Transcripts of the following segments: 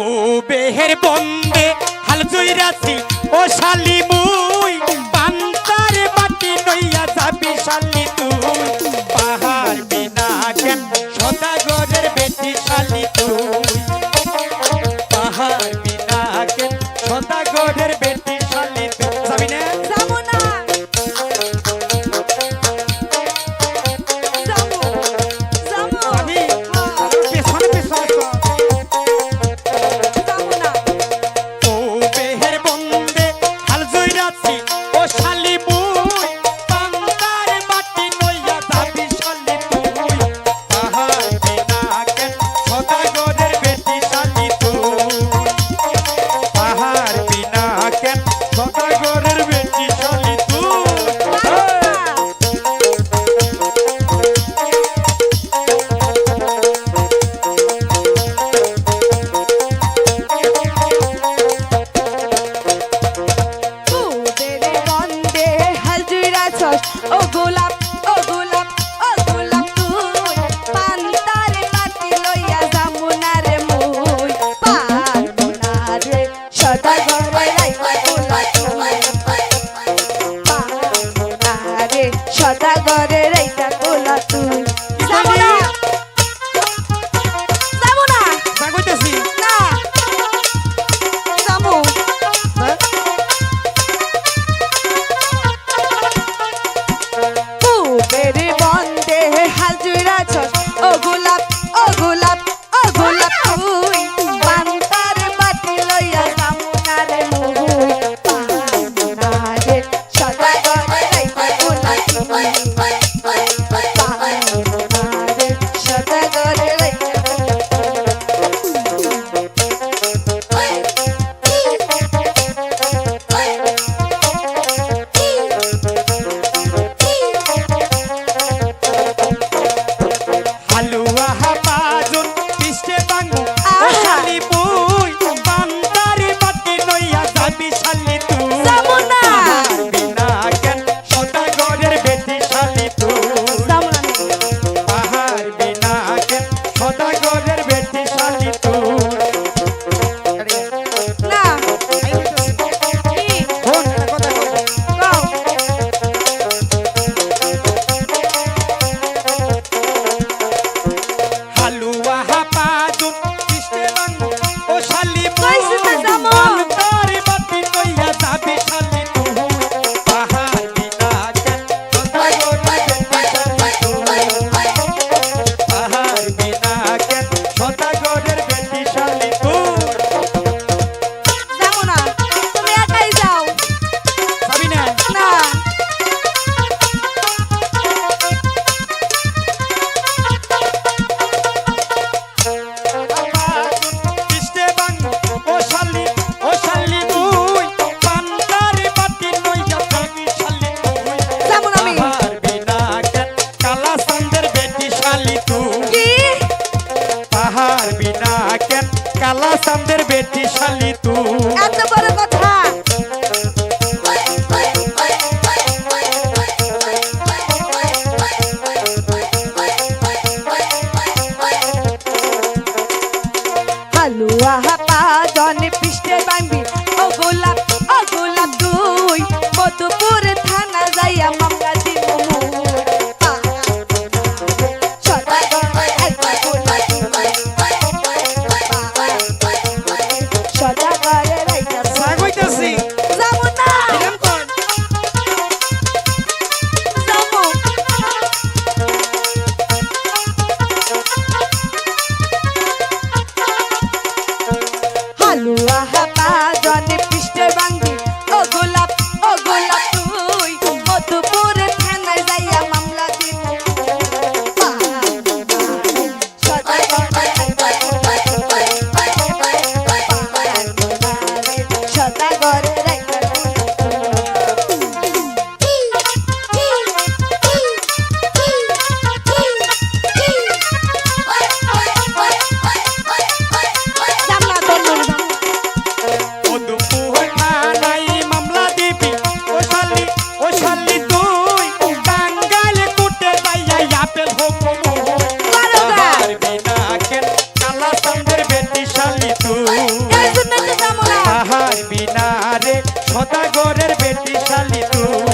ও বেহের বন্দে হাল জুইরাছি ও শালি মুই পান্তার বাটি নইয়া যাবি শালি। হালুয়া হাপা জনে পৃষ্ঠে বাঙ্গি। ও গোলাপ ও গোলাপ তুই মধুপুর থানা যাইয়া মামলা আমার বেটি শালি তুই তাহার বিনারে সদাগরের বেটি শালি তুই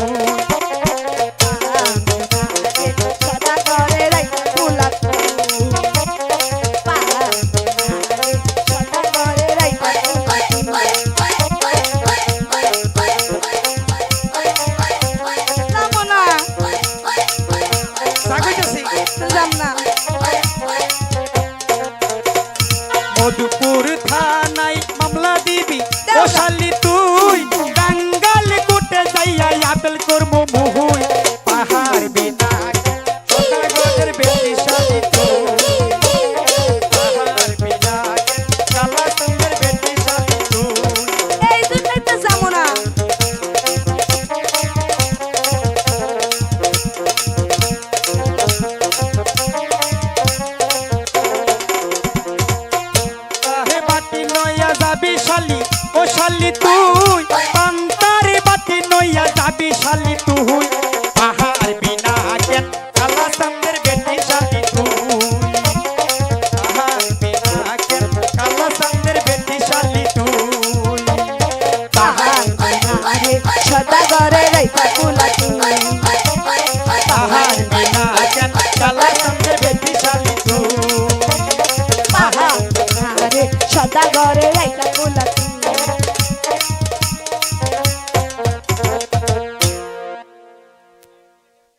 Zamna. শালি তুই পান্তারে বাতি নইয়া যাবি শালি তুই। পাহাড় বিনা কেন কালা সঙ্গের বেটি শালি তুই। পাহাড় বিনা কেন কালা সঙ্গের বেটি শালি তুই। পাহাড় বিনা রাইতা কুলা